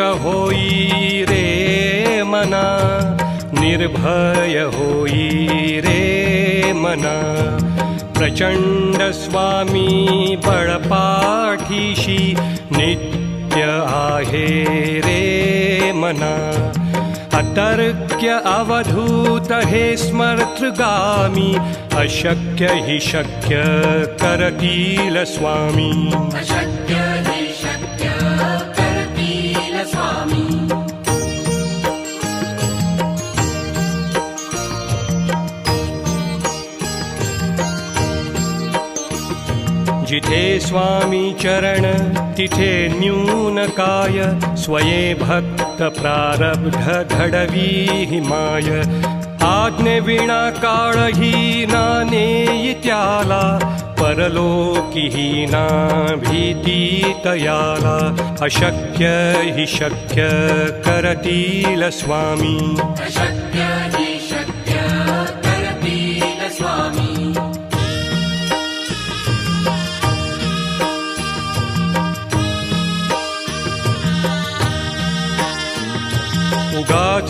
होई रे मना निर्भय होई रे मना। प्रचण्ड स्वामी बळपाठीशी नित्य आहे रे मना। अतर्क्य अवधूत हे स्मर्तृगामी अशक्य हि शक्य करतील स्वामी जिथे स्वामी चरण तिथे न्यून काय स्वये भक्त प्रारब्ध घडवी हिमाय आज्ञे विणा काळ ही नाने त्याला परलोकी ही ना भीती तयाला अशक्य हि शक्य करतील स्वामी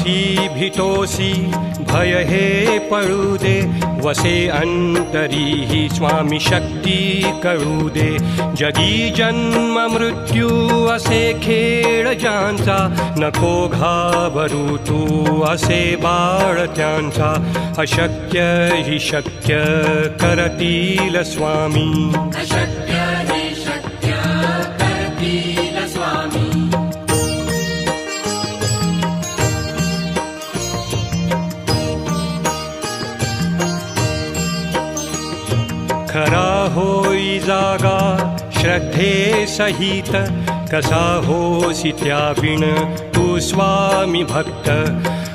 भितोसी भय हे पळू दे वसे अंतरी ही स्वामी शक्ती कळू दे जगी जन्म मृत्यू असे खेळ ज्यांचा नको घाबरू तू असे बाळ त्यांचा। अशक्य हि शक्य करतील स्वामी होई जागा श्रद्धे सहित कसा होसी त्याविण तू स्वामी भक्त।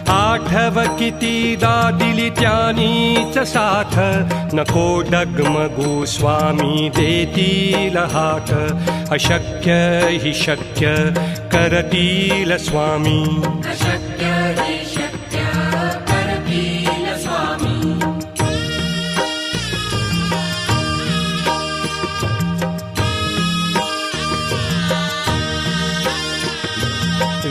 आठव कितीदा दिली त्यानीच साथ नको डगमगू स्वामी देतील हात। अशक्य हि शक्य करतील स्वामी। अशक्य